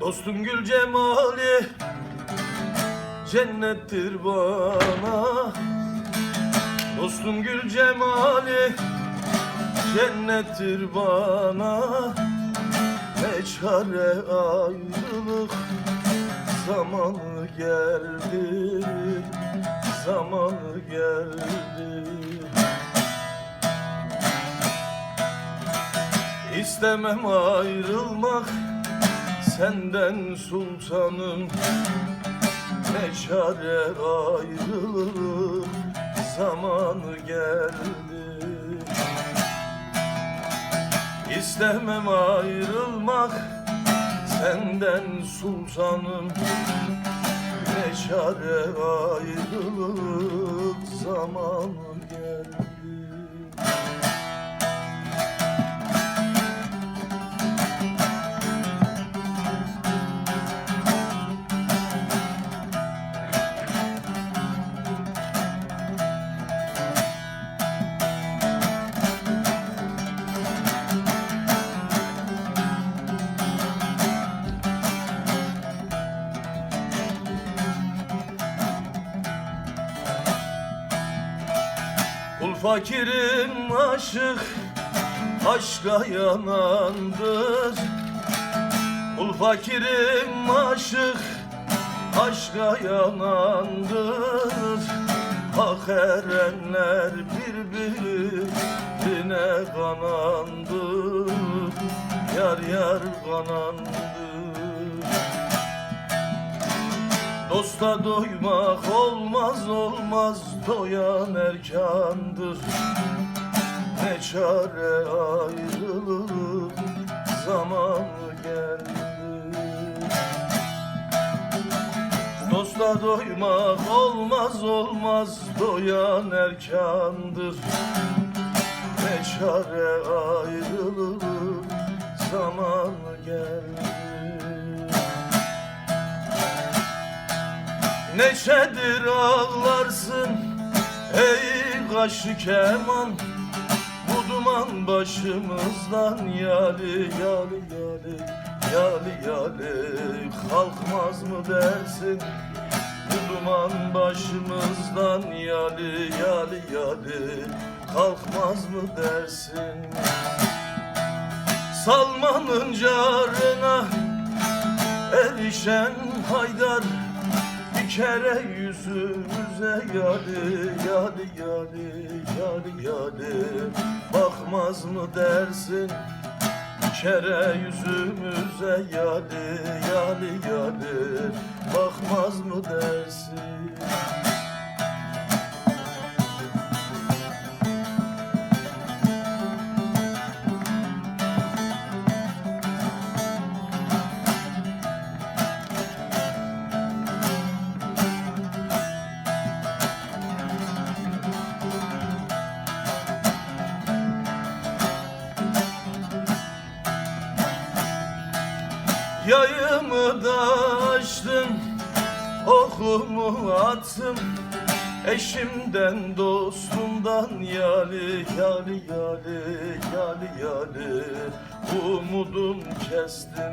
Dostum gül cemali Cennettir bana. Dostum gül cemali Cennettir bana. Ne çare ayrılık Zamanı geldi Zamanı geldi. İstemem ayrılmak senden sultanım Ne çare ayrılık zamanı geldi. İstemem ayrılmak senden sultanım Ne çare ayrılık zamanı geldi fakirim aşık aşka yanandır. Kul fakirim aşık aşka yanandır. Hak erenler birbirine kanandır. Yar yar kanandır. Dosta doymak olmaz olmaz doyan erkandır Ne çare ayrılık zamanı geldi. Dosta doymak olmaz olmaz doyan erkandır. Ne çare ayrılık zamanı geldi. Neşedir ağlarsın ey kaşı keman Bu duman başımızdan yali yali yali Yali yali. Kalkmaz mı dersin Bu duman başımızdan yali yali yali. Kalkmaz mı dersin? Salmanın carına erişen haydar bir kere yüzümüze yali yali yali yali yali Bakmaz mı dersin? Bir kere yüzümüze yali yali yali Bakmaz mı dersin Yayımı da açtım Okumu attım. Eşimden dostumdan yali yali yali yali yali Umudum kestim.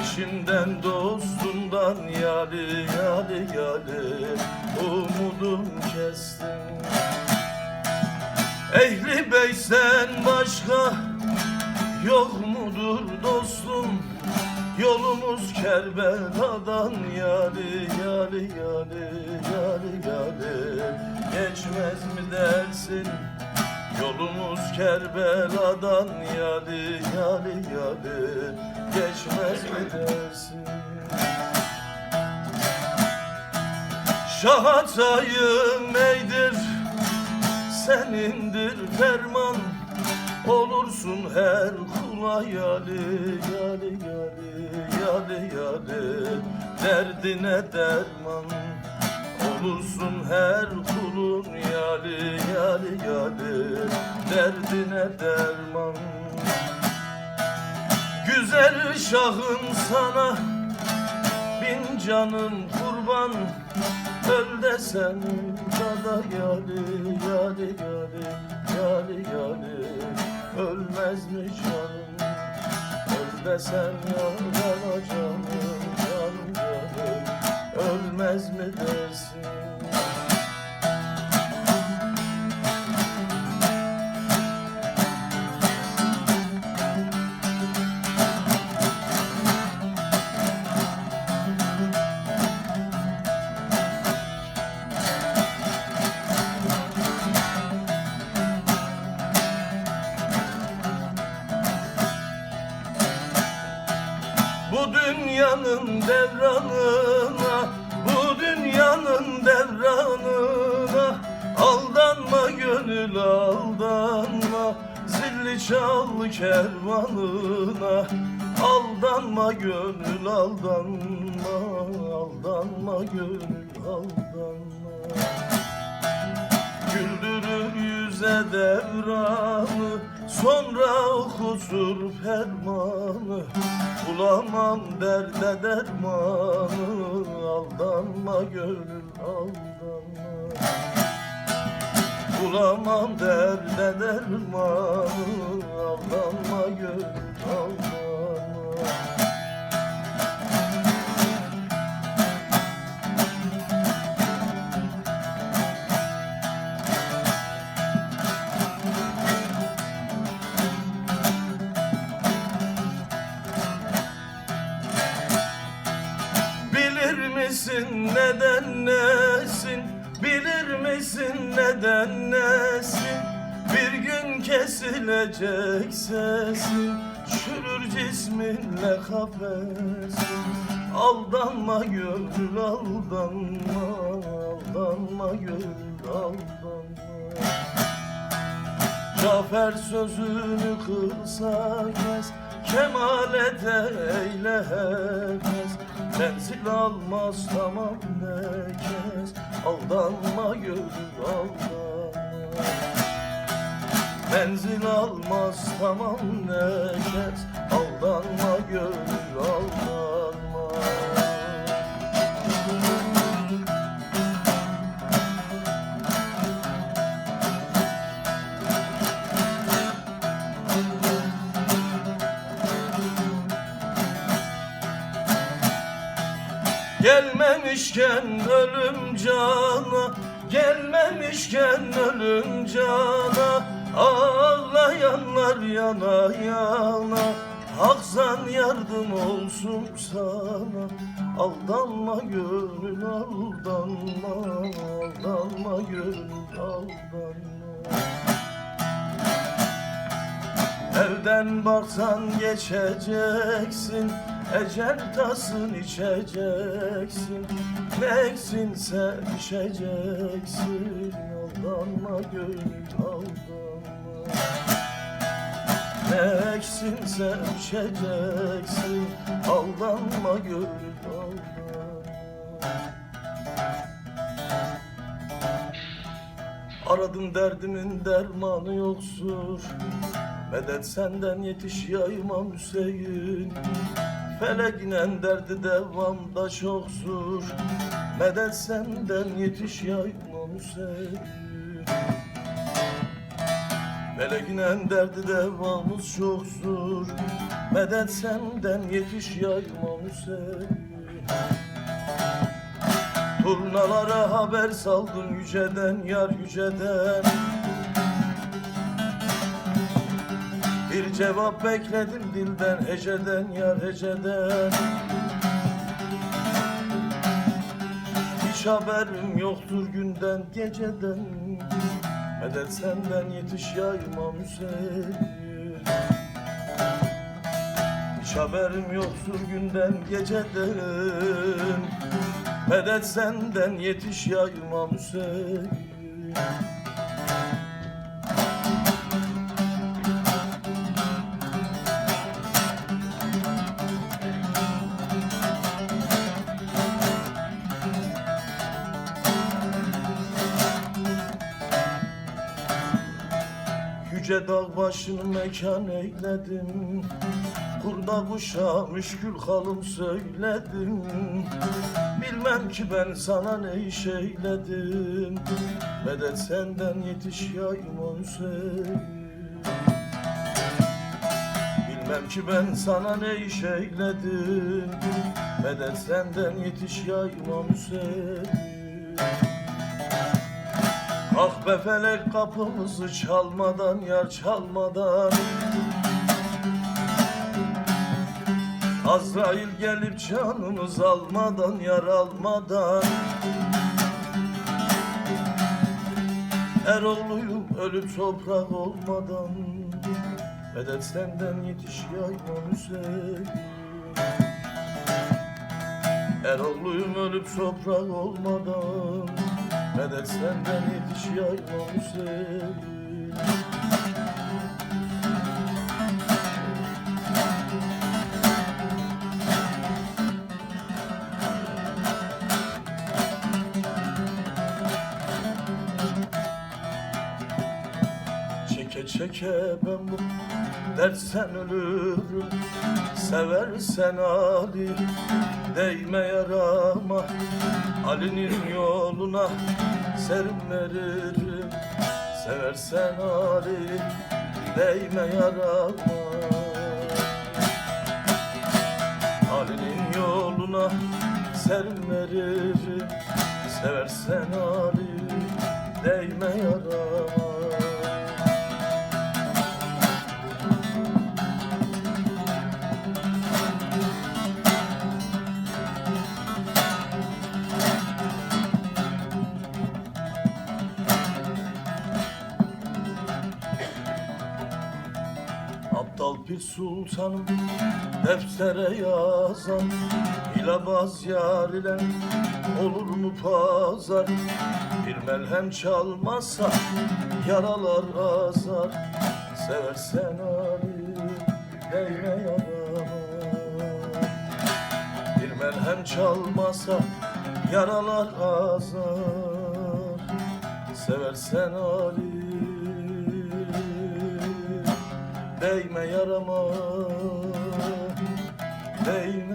Eşimden dostumdan yali yali yali Umudum kestim. Ehli beysen başka Yok mudur dostum Yolumuz Kerbela'dan yali yali yali yali yali Geçmez mi dersin? Yolumuz Kerbela'dan yali yali yali Geçmez mi dersin? Şahatayım eydir senindir ferman. Olursun her kula yali yali yali yali yali Derdine derman Olursun her kulun. Yali yali yali Derdine derman. Güzel şahın sana bin canım kurban. Öl desem da yali yali yali yali yali Ölmez mi canım? Öl desem ya dünyanın devranına Bu dünyanın devranına Aldanma gönül aldanma Zilli çal kervanına. Aldanma gönül aldanma Aldanma gönül aldanma. Güldürür yüze devranı Sonra okusur fermanı Bulamam derde dermanı Aldanma gönül aldanma. Bulamam derde dermanı misin neden nesin? Bilir misin neden nesin? Bir gün kesilecek sesin Çürür cisminle kafesin Aldanma gönül aldanma Aldanma gönül aldanma Cafer sözünü kırsa kes Kemalet eyle herkes Tenzil almaz tamam ne kes. Aldanma gönül aldanma. Menzil almaz tamam ne kes. Aldanma gönül aldanma Gelmemişken ölüm cana Gelmemişken ölüm cana. Ağlayanlar yana yana Haksan yardım olsun sana. Aldanma gönül aldanma Aldanma gönül aldanma. Evden baksan geçeceksin Ecel tasın içeceksin Neksinse düşeceksin Aldanma gönül aldanma Neksinse düşeceksin Aldanma gönül aldanma Aradım derdimin dermanı yoktur Medet senden yetiş yayımam Hüseyin Felek inen derdi devamda çoktur Medet senden yetiş yayımam Hüseyin Melek inen derdi devamız çoktur Medet senden yetiş yaymam Hüseyin Turnalara haber saldım yüceden yar yüceden Bir cevap bekledim dilden heceden yar heceden Hiç haberim yoktur günden geceden. Medet senden yetiş yaymam Hüseyin. Hiç haberim yoktur günden geceden. Medet senden yetiş yaymam Hüseyin Yüce dağ başını mekan eyledim. Kurda kuşa müşkül halım söyledim. Bilmem ki ben sana ne iş eyledim. Medet senden yetiş yayma Hüseyin Bilmem ki ben sana ne iş eyledim. Medet senden yetiş yaymam seni Ah be felek kapımızı çalmadan yar çalmadan. Azrail gelip canımız almadan yar almadan. Eroğluyum ölüp toprak olmadan. Medet senden yetiş yaymam Hüseyin Eroğluyum ölüp toprak olmadan Medet senden yetiş yaymam Hüseyin Çeke çeke ben bu dersen ölürüm Seversen Ali. Değme yarama Ali'nin yoluna serim veririm Seversen Ali değme yarama. Ali'nin yoluna serim veririm Seversen Ali değme yarama bir sultanım deftere yazan Hilabaz yar ile olur mu pazar? Bir melhem çalmazsa yaralar azar Seversen Ali değme yarama Bir melhem çalmasa yaralar azar Seversen Ali Değme yarama Değme